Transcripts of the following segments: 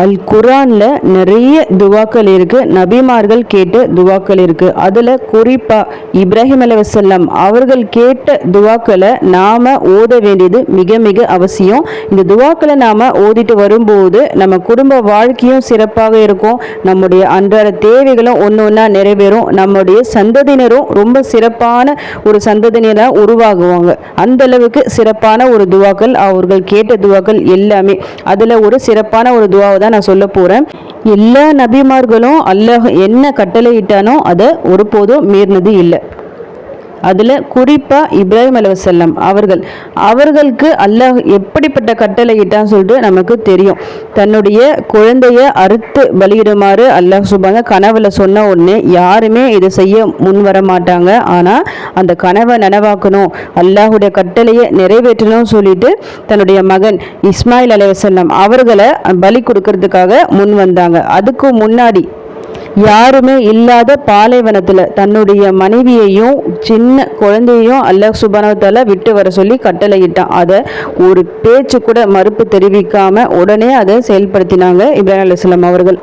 அல் குரானில் நிறைய துவாக்கள் இருக்குது நபிமார்கள் கேட்ட துவாக்கள் இருக்குது அதில் குறிப்பாக இப்ராஹிம் அலைவசல்லம் அவர்கள் கேட்ட துவாக்களை நாம் ஓத வேண்டியது மிக மிக அவசியம். இந்த துவாக்களை நாம் ஓதிட்டு வரும்போது நம்ம குடும்ப வாழ்க்கையும் சிறப்பாக இருக்கும். நம்முடைய அன்றாட தேவைகளும் ஒன்று ஒன்றா நிறைவேறும். நம்முடைய சந்ததியினரும் ரொம்ப சிறப்பான ஒரு சந்ததியினராக உருவாகுவாங்க. அந்த அளவுக்கு சிறப்பான ஒரு துவாக்கள் அவர்கள் கேட்ட துவாக்கள் எல்லாமே. அதில் ஒரு சிறப்பான ஒரு துவாவை தான் நான் சொல்ல போகிறேன் எல்லா நபிமார்களும் அல்லாஹ் என்ன கட்டளையிட்டானோ அதை ஒருபோதும் மீறினது இல்லை. அதில் குறிப்பாக இப்ராஹிம் அலுவசல்லம் அவர்கள் அவர்களுக்கு அல்லாஹ் எப்படிப்பட்ட கட்டளையிட்டான்னு சொல்லிட்டு நமக்கு தெரியும். தன்னுடைய குழந்தைய அறுத்து பலியிடுமாறு அல்லாஹ் சுபாங்க கனவில் சொன்ன உடனே யாருமே இதை செய்ய முன் வர மாட்டாங்க. ஆனால் அந்த கனவை நனவாக்கணும் அல்லாஹுடைய கட்டளையை நிறைவேற்றணும்னு சொல்லிட்டு தன்னுடைய மகன் இஸ்மாயில் அலைவசல்லம் அவர்களை பலி கொடுக்கறதுக்காக முன் வந்தாங்க. அதுக்கு முன்னாடி யாருமே இல்லாத பாலைவனத்தில் தன்னுடைய மனைவியையும் சின்ன குழந்தையையும் அல்லாஹ் சுபானவத்தால விட்டு வர சொல்லி கட்டளையிட்டான். அதை ஒரு பேச்சு கூட மறுப்பு தெரிவிக்காம உடனே அதை செயல்படுத்தினாங்க இப்ராஹிம் அலுவலாம் அவர்கள்.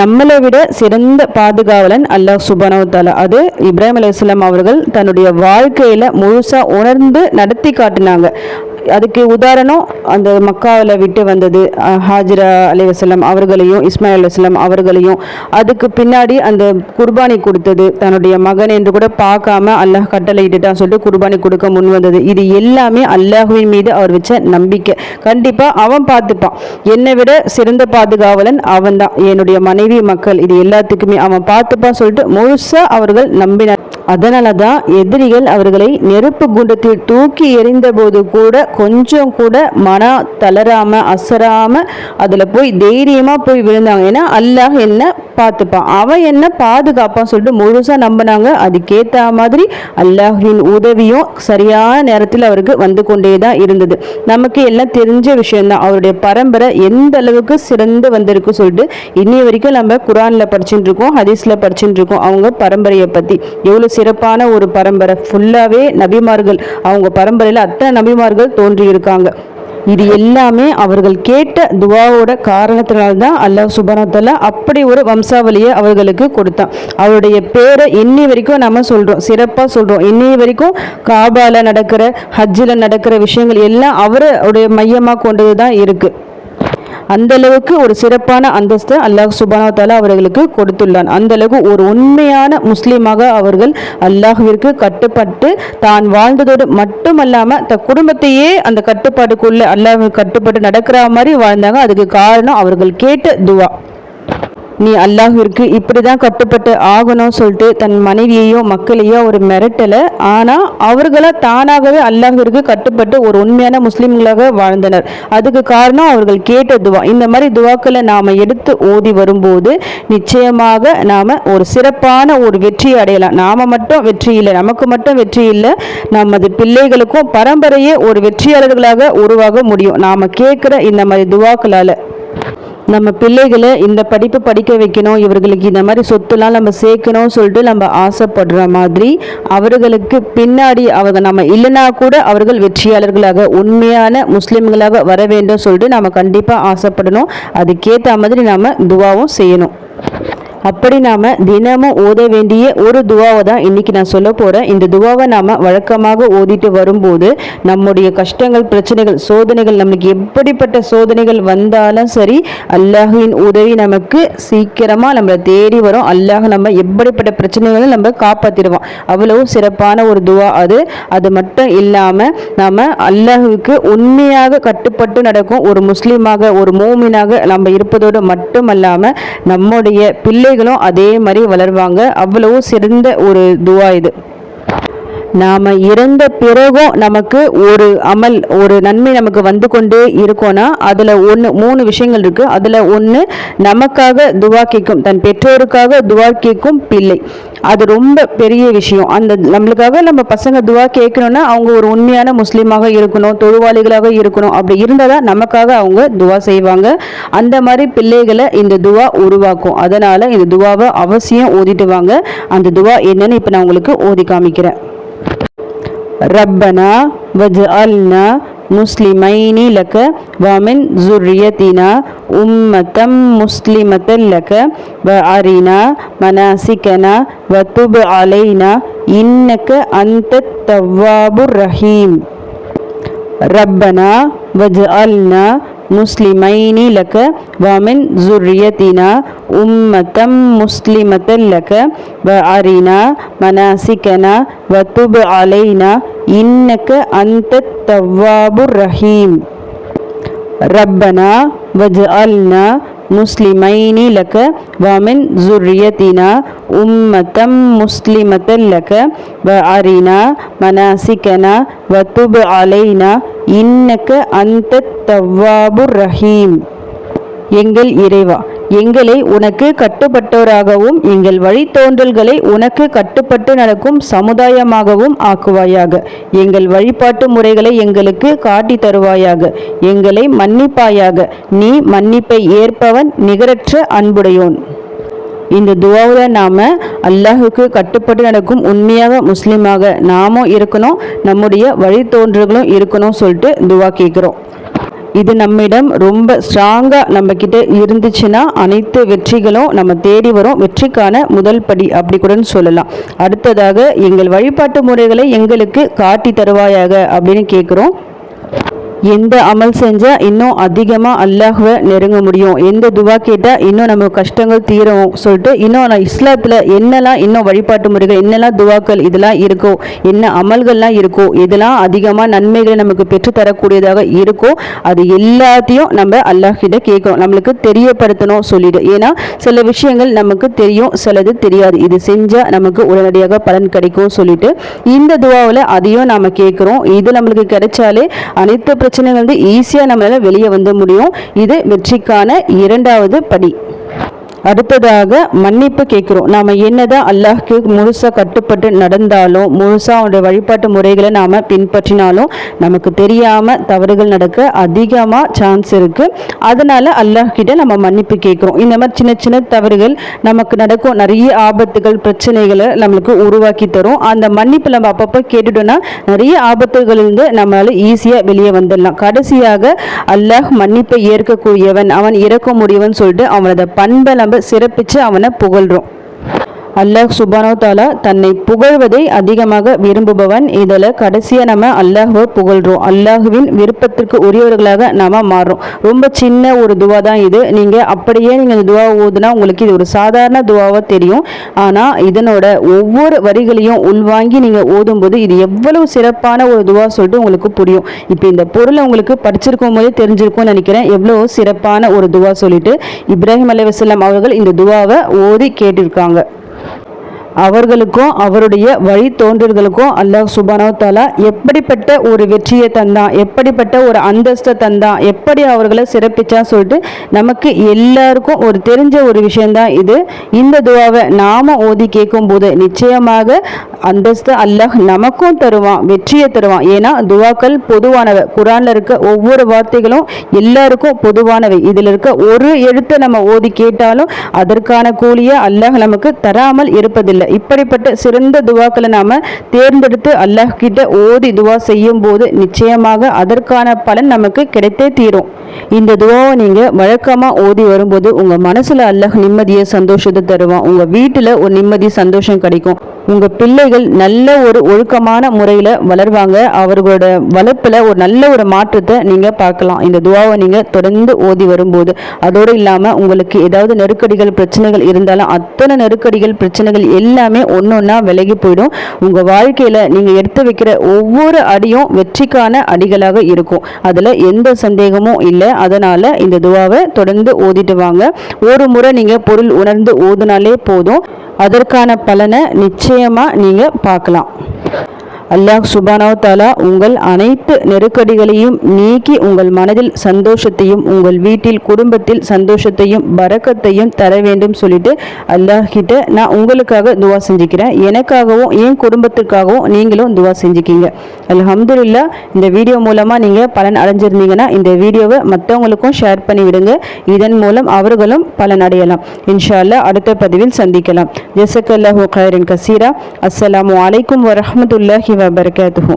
நம்மளை விட சிறந்த பாதுகாவலன் அல்லாஹ் சுபானவத்தால அது இப்ராஹிம் அலுவலாம் அவர்கள் தன்னுடைய வாழ்க்கையில் முழுசாக உணர்ந்து நடத்தி காட்டினாங்க. அதுக்கு உதாரணம் அந்த மக்காவில் விட்டு வந்தது ஹாஜிரா அலிவசலம் அவர்களையும் இஸ்மாயில் அலுவலாம் அவர்களையும். அதுக்கு பின்னாடி அந்த குர்பானி கொடுத்தது தன்னுடைய மகன் என்று கூட பார்க்காம அல்லாஹ் கட்டளையிட்டுட்டான் சொல்லிட்டு குர்பானி கொடுக்க முன் வந்தது. இது எல்லாமே அல்லாஹுவின் மீது அவர் வச்ச நம்பிக்கை. கண்டிப்பாக அவன் பார்த்துப்பான். என்னை விட சிறந்த பாதுகாவலன் அவன் தான் என்னுடைய மனைவி மக்கள் இது எல்லாத்துக்குமே அவன் பார்த்துப்பான் சொல்லிட்டு முழுசாக அவர்கள் நம்பினார். அதனால தான் எதிரிகள் அவர்களை நெருப்பு குண்டத்தில் தூக்கி எறிந்தபோது கூட கொஞ்சம் கூட மன தளராம அசராம அதில் போய் தைரியமாக போய் விழுந்தாங்க. ஏன்னா அல்லாஹ் என்ன பார்த்துப்பான். அவன் என்ன பாதுகாப்பான் சொல்லிட்டு முழுசாக நம்பினாங்க. அதுக்கேற்ற மாதிரி அல்லாஹின் உதவியும் சரியான நேரத்தில் அவருக்கு வந்து கொண்டே தான் இருந்தது. நமக்கு எல்லாம் தெரிஞ்ச விஷயம்தான். அவருடைய பரம்பரை எந்த அளவுக்கு சிறந்து வந்திருக்கு சொல்லிட்டு இன்னி வரைக்கும் நம்ம குரானில் படிச்சுட்டு இருக்கோம் ஹதீஸில் படிச்சுட்டு இருக்கோம். அவங்க பரம்பரையை பற்றி எவ்வளோ சிறப்பான ஒரு பரம்பரை. ஃபுல்லாகவே நபிமார்கள் அவங்க பரம்பரையில் அத்தனை நபிமார்கள் தோன்றியிருக்காங்க. இது எல்லாமே அவர்கள் கேட்ட துவாவோட காரணத்தினால்தான் அல்லாஹ் சுபானத்தால அப்படி ஒரு வம்சாவளியை அவர்களுக்கு கொடுத்தான். அவருடைய பேரை இன்னி வரைக்கும் நம்ம சொல்கிறோம் சிறப்பாக சொல்கிறோம் இன்னி வரைக்கும் காபாவில் நடக்கிற ஹஜ்ஜில் நடக்கிற விஷயங்கள் எல்லாம் அவருடைய மையமாக கொண்டது தான் இருக்குது அந்த அளவுக்கு ஒரு சிறப்பான அந்தஸ்து அல்லாஹ் சுபானா தாலா அவர்களுக்கு கொடுத்துள்ளான். அந்த அளவுக்கு ஒரு உண்மையான முஸ்லீமாக அவர்கள் அல்லாஹ்விற்கு கட்டுப்பட்டு தான் வாழ்ந்ததோடு மட்டுமல்லாமல் தன் குடும்பத்தையே அந்த கட்டுப்பாட்டுக்குள்ளே அல்லாஹ் கட்டுப்பட்டு நடக்கிற மாதிரி வாழ்ந்தாங்க. அதுக்கு காரணம் அவர்கள் கேட்ட துவா. நீ அல்லாஹிற்கு இப்படி தான் கட்டுப்பட்டு ஆகணும் சொல்லிட்டு தன் மனைவியையோ மக்களையோ ஒரு மிரட்டலை. ஆனால் அவர்களாக தானாகவே அல்லாஹிற்கு கட்டுப்பட்டு ஒரு உண்மையான முஸ்லீம்களாக வாழ்ந்தனர். அதுக்கு காரணம் அவர்கள் கேட்ட துவா. இந்த மாதிரி துவாக்களை நாம் எடுத்து ஓதி வரும்போது நிச்சயமாக நாம் ஒரு சிறப்பான ஒரு வெற்றி அடையலாம். நாம் மட்டும் வெற்றி இல்லை நமக்கு மட்டும் வெற்றி இல்லை. நமது பிள்ளைகளுக்கும் பரம்பரையே ஒரு வெற்றியாளர்களாக உருவாக முடியும். நாம் கேட்குற இந்த மாதிரி துவாக்களால். நம்ம பிள்ளைகளை இந்த படிப்பு படிக்க வைக்கணும் இவர்களுக்கு இந்த மாதிரி சொத்துலாம் நம்ம சேர்க்கணும் சொல்லிட்டு நம்ம ஆசைப்படுற மாதிரி அவர்களுக்கு பின்னாடி அவங்க நம்ம இல்லைனா கூட அவர்கள் வெற்றியாளர்களாக உண்மையான முஸ்லிம்களாக வர வேண்டும் சொல்லிட்டு நம்ம கண்டிப்பாக ஆசைப்படணும். அதுக்கேற்ற மாதிரி நாம் துவாவும் செய்யணும். அப்படி நாம் தினமும் ஓத வேண்டிய ஒரு துவாவை தான் இன்னைக்கு நான் சொல்ல போகிறேன் இந்த துவாவை நாம் வழக்கமாக ஓதிட்டு வரும்போது நம்முடைய கஷ்டங்கள் பிரச்சனைகள் சோதனைகள் நமக்கு எப்படிப்பட்ட சோதனைகள் வந்தாலும் சரி அல்லாஹின் உதவி நமக்கு சீக்கிரமாக நம்மளை தேடி வரும். அல்லாஹ் நம்ம எப்படிப்பட்ட பிரச்சனைகளும் நம்ம காப்பாற்றிடுவான் அவ்வளவு சிறப்பான ஒரு துவா அது. அது மட்டும் இல்லாமல் நம்ம அல்லாஹுக்கு உண்மையாக கட்டுப்பட்டு நடக்கும். ஒரு முஸ்லீமாக ஒரு மோமினாக நம்ம இருப்பதோடு மட்டுமல்லாமல் நம்முடைய குழந்தைகளும் அதே மாதிரி வளருவாங்க. அவ்வளவு சிறந்த ஒரு துவா இது. நாம் இறந்த பிறகும் நமக்கு ஒரு அமல் ஒரு நன்மை நமக்கு வந்து கொண்டே இருக்கோன்னா அதில் ஒன்று மூணு விஷயங்கள் இருக்குது அதில் ஒன்று நமக்காக துவா கேட்கும் தன் பெற்றோருக்காக துவா கேட்கும் பிள்ளை. அது ரொம்ப பெரிய விஷயம். அந்த நம்மளுக்காக நம்ம பசங்க துவா கேட்கணும்னா அவங்க ஒரு உண்மையான முஸ்லீமாக இருக்கணும் தொழுவாளிகளாக இருக்கணும். அப்படி இருந்தால் தான் நமக்காக அவங்க துவா செய்வாங்க. அந்த மாதிரி பிள்ளைகளை இந்த துவா உருவாக்கும். அதனால் இந்த துவாவை அவசியம் ஓதிட்டு வாங்க. அந்த துவா என்னன்னு இப்போ நான் உங்களுக்கு ஓதி காமிக்கிறேன். ரப்பனா வஜ் அல்னா முஸ்லிமைனி லக்க வமின் ஜுர்ரியத்தினா உம்மத்தம் முஸ்லிமத்தல் லக்க வ அரினா மனாசிக்கனா வ துபு அலைனா இன்னக்க அந்த தவ்வாபுர் ரஹீம் ரப்பனா வஜ் அல்னா مسلمين لك ومن ذريتنا أمة مسلمة لك وأرنا مناسكنا وتب علينا إنك أنت التواب الرحيم ربنا وجعلنا مسلمين لك ومن ذريتنا أمة مسلمة لك وأرنا مناسكنا وتب علينا இன்னக்க அந்த தவ்வாபுர் ரஹீம் எங்கள் இறைவா எங்களை உனக்கு கட்டுப்பட்டவராகவும் எங்கள் வழித்தோன்றல்களை உனக்கு கட்டுப்பட்டு நடக்கும் சமுதாயமாகவும் ஆக்குவாயாக. எங்கள் வழிபாட்டு முறைகளை எங்களுக்கு காட்டி தருவாயாக. எங்களை மன்னிப்பாயாக. நீ மன்னிப்பை ஏற்பவன் நிகரற்ற அன்புடையோன். இந்த துவாவில் நாம் அல்லாஹுக்கு கட்டுப்பட்டு நடக்கும் உண்மையாக முஸ்லீமாக நாமும் இருக்கணும் நம்முடைய வழித்தோன்றுகளும் இருக்கணும் சொல்லிட்டு துவா கேட்குறோம். இது நம்மிடம் ரொம்ப ஸ்ட்ராங்காக நம்மக்கிட்ட இருந்துச்சுன்னா அனைத்து வெற்றிகளும் நம்ம தேடி வரும். வெற்றிக்கான முதல் படி அப்படி கூட சொல்லலாம். அடுத்ததாக எங்கள் வழிபாட்டு முறைகளை எங்களுக்கு காட்டி தருவாயாக அப்படின்னு கேட்குறோம். எந்த அமல் செஞ்சால் இன்னும் அதிகமாக அல்லாஹுவை நெருங்க முடியும்? எந்த துவா கேட்டால் இன்னும் நம்ம கஷ்டங்கள் தீரும் சொல்லிட்டு இன்னும் நான் இஸ்லாத்தில் என்னெல்லாம் இன்னும் வழிபாட்டு முறைகள் என்னெல்லாம் துவாக்கள் இதெல்லாம் இருக்கோ என்ன அமல்கள்லாம் இருக்கோ இதெல்லாம் அதிகமாக நன்மைகளை நமக்கு பெற்றுத்தரக்கூடியதாக இருக்கோ அது எல்லாத்தையும் நம்ம அல்லாஹ் கிட்ட கேட்கணும். நம்மளுக்கு தெரியப்படுத்தணும் சொல்லிடு ஏன்னா சில விஷயங்கள் நமக்கு தெரியும் சிலது தெரியாது. இது செஞ்சால் நமக்கு உடனடியாக பலன் கிடைக்கும் சொல்லிட்டு இந்த துவாவில் அதையும் நாம் கேட்குறோம். இது நம்மளுக்கு கிடைச்சாலே அனைத்து பிரச்சனைகள் வந்து ஈஸியாக நம்மளால் வெளியே வந்து முடியும். இது வெற்றிக்கான இரண்டாவது படி. அடுத்ததாக மன்னிப்பு கேட்குறோம். நாம் என்னதான் அல்லாஹ்க்கு முழுசாக கட்டுப்பட்டு நடந்தாலும் முழுசாக அவனுடைய வழிபாட்டு முறைகளை நாம் பின்பற்றினாலும் நமக்கு தெரியாமல் தவறுகள் நடக்க அதிகமாக சான்ஸ் இருக்குது அதனால் அல்லாஹ்கிட்ட நம்ம மன்னிப்பு கேட்குறோம். இந்த மாதிரி சின்ன சின்ன தவறுகள் நமக்கு நடக்கும். நிறைய ஆபத்துகள் பிரச்சனைகளை நம்மளுக்கு உருவாக்கி தரும். அந்த மன்னிப்பு நம்ம அப்பப்போ கேட்டுட்டோம்னா நிறைய ஆபத்துகளிலிருந்து நம்மளால் ஈஸியாக வெளியே வந்துடலாம். கடைசியாக அல்லாஹ் மன்னிப்பை ஏற்கக்கூடியவன் அவன் இறக்க முடியவன் சொல்லிட்டு அவனோட பண்பை நம்ம சிறப்பித்து அவனை புகழ்கிறோம் அல்லாஹ் சுபானோ தாலா தன்னை புகழ்வதை அதிகமாக விரும்புபவன் இதில் கடைசியாக நம்ம அல்லாஹுவை புகழ்கிறோம் அல்லாஹுவின் விருப்பத்திற்கு உரியவர்களாக நாம் மாறுறோம். ரொம்ப சின்ன ஒரு துவா தான் இது. நீங்கள் அப்படியே நீங்கள் இந்த துவா ஓதுனா உங்களுக்கு இது ஒரு சாதாரண துவாவாக தெரியும். ஆனால் இதனோட ஒவ்வொரு வரிகளையும் உள்வாங்கி நீங்கள் ஓதும்போது இது எவ்வளவு சிறப்பான ஒரு துவா சொல்லிட்டு உங்களுக்கு புரியும். இப்போ இந்த பொருளை உங்களுக்கு படிச்சிருக்கும் போதே தெரிஞ்சிருக்கும்னு நினைக்கிறேன். எவ்வளோ சிறப்பான ஒரு துவா சொல்லிட்டு இப்ராஹிம் அலி வசல்லாம் அவர்கள் இந்த துவாவை ஓதி கேட்டிருக்காங்க. அவர்களுக்கும் அவருடைய வழி தோன்றுதலுக்கும் அல்லாஹ் சுபானோ தாலா எப்படிப்பட்ட ஒரு வெற்றியை தந்தான் எப்படிப்பட்ட ஒரு அந்தஸ்தை தந்தான் எப்படி அவர்களை சிறப்பிச்சா சொல்லிட்டு நமக்கு எல்லாருக்கும் ஒரு தெரிஞ்ச ஒரு விஷயம்தான் இது. இந்த துவாவை நாம ஓதி கேட்கும் போது நிச்சயமாக அந்தஸ்து அல்லாஹ் நமக்கும் தருவான் வெற்றியை தருவான். ஏன்னா துவாக்கள் பொதுவானவை. குரான்ல இருக்க ஒவ்வொரு வார்த்தைகளும் எல்லாருக்கும் பொதுவானவை. இதில் இருக்க ஒரு எழுத்தை நம்ம ஓதி கேட்டாலும் அதற்கான கூலியை அல்லாஹ் நமக்கு தராமல் இருப்பதில்லை. இப்படிப்பட்ட சிறந்த துவாக்களை நாம தேர்ந்தெடுத்து அல்லாஹ் கிட்ட ஓதி துவா செய்யும் போது நிச்சயமாக அதற்கான பலன் நமக்கு கிடைத்தே தீரும். இந்த துவாவை நீங்கள் வழக்கமாக ஓதி வரும்போது உங்கள் மனசில் அல்லாஹ் நிம்மதியை சந்தோஷத்தை தருவான். உங்கள் வீட்டில் ஒரு நிம்மதி சந்தோஷம் கிடைக்கும். உங்கள் பிள்ளைகள் நல்ல ஒரு ஒழுக்கமான முறையில் வளர்வாங்க. அவர்களோட வளர்ப்பில் ஒரு நல்ல ஒரு மாற்றத்தை நீங்கள் பார்க்கலாம். இந்த துவாவை நீங்கள் தொடர்ந்து ஓதி வரும்போது. அதோடு இல்லாமல் உங்களுக்கு ஏதாவது நெருக்கடிகள் பிரச்சனைகள் இருந்தாலும் அத்தனை நெருக்கடிகள் பிரச்சனைகள் எல்லாமே ஒன்று ஒன்றா விலகி போயிடும். உங்கள் வாழ்க்கையில் நீங்கள் எடுத்து வைக்கிற ஒவ்வொரு அடியும் வெற்றிக்கான அடிகளாக இருக்கும். அதில் எந்த சந்தேகமும் இல்லை. அதனால இந்த துவாவை தொடர்ந்து ஓதிட்டு வாங்க. ஒரு முறை நீங்க பொருள் உணர்ந்து ஓதுனாலே போதும். அதற்கான பலனை நிச்சயமா நீங்க பார்க்கலாம். அல்லாஹ் சுபானோ தாலா உங்கள் அனைத்து நெருக்கடிகளையும் நீக்கி உங்கள் மனதில் சந்தோஷத்தையும் உங்கள் வீட்டில் குடும்பத்தில் சந்தோஷத்தையும் பறக்கத்தையும் தர வேண்டும் சொல்லிட்டு அல்லாஹ் கிட்ட நான் உங்களுக்காக துவா செஞ்சுக்கிறேன். எனக்காகவும் என் குடும்பத்திற்காகவும் நீங்களும் துவா செஞ்சுக்கிங்க. அல்ஹம்துலில்லா இந்த வீடியோ மூலமாக நீங்கள் பலன் அடைஞ்சிருந்தீங்கன்னா இந்த வீடியோவை மற்றவங்களுக்கும் ஷேர் பண்ணி விடுங்க. இதன் மூலம் அவர்களும் பலன் அடையலாம். இன்ஷால்லா அடுத்த பதிவில் சந்திக்கலாம். ஜெசக்கல்லாஹு கயரின் கசீரா. அஸ்லாம் அலைக்கும் வரமத்துல்லாஹி வபரகாத்துஹு